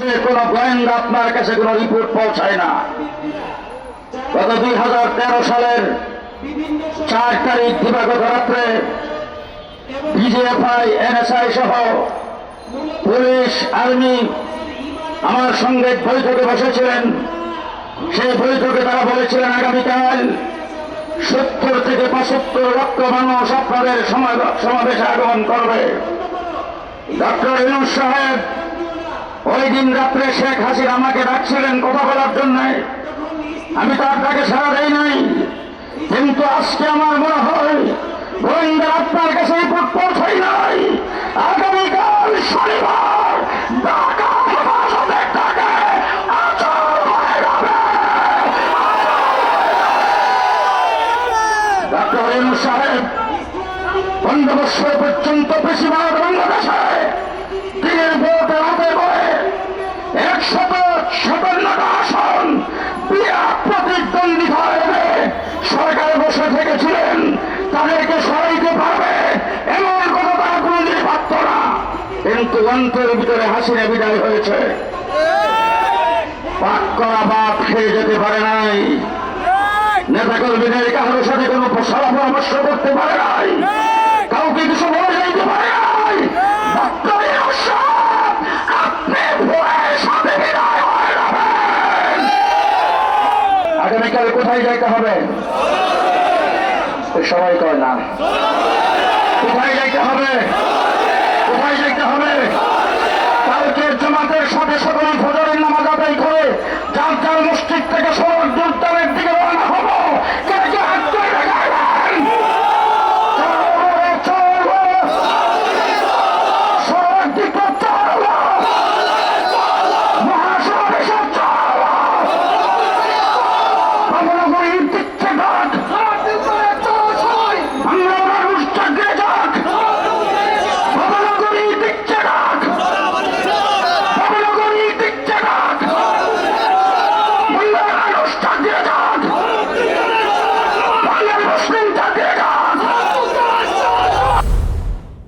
কোনো গোয়েন্দা আপনার কাছে কোনো রিপোর্ট পৌঁছায় না। গত দুই হাজার তেরো সালের চার তারিখ দিবাগত রাত্রে বিজিএফআই, এনএসআই সহ পুলিশ, আর্মি আমার সঙ্গে বৈঠকে বসেছিলেন। সেই বৈঠকে তারা বলেছিলেন, আগামীকাল সত্তর থেকে পঁচাত্তর লক্ষ মানুষ আপনাদের সমা- সমাবেশে আগমন করবে। ডক্টর ইনুস সাহেব ওই দিন রাত্রে শেখ হাসিনা আমাকে ডাকছিলেন কথা বলার জন্য। আমি তার তাকে সারা দেই নাই। কিন্তু আজকে আমার মনে হয় গোয়েন্দা আপনার কাছে পৌঁছাই নাই। আগামীকাল শনিবার সাহেব বছর পর্যন্ত বেশিরভাগ বাংলাদেশে দিনের ভোটে রাতে বসে থেকেছিলেন, তাদেরকে সরাইতে পারবে, এমন কথা তারা কোনোদিন ভাবত না। কিন্তু অন্তরের ভিতরে হাসিনে বিদায় হয়েছে। পাক করা বাপ খেয়ে যেতে পারে নাই। নেতা কর্মীদের কারোর সাথে কোনো সারা পরামর্শ করতে পারে নাই। কাউকে কিছু বলে যাইতে পারে নাই। আগামীকাল কোথায় যাইতে হবে? সবাই করে না। কোথায়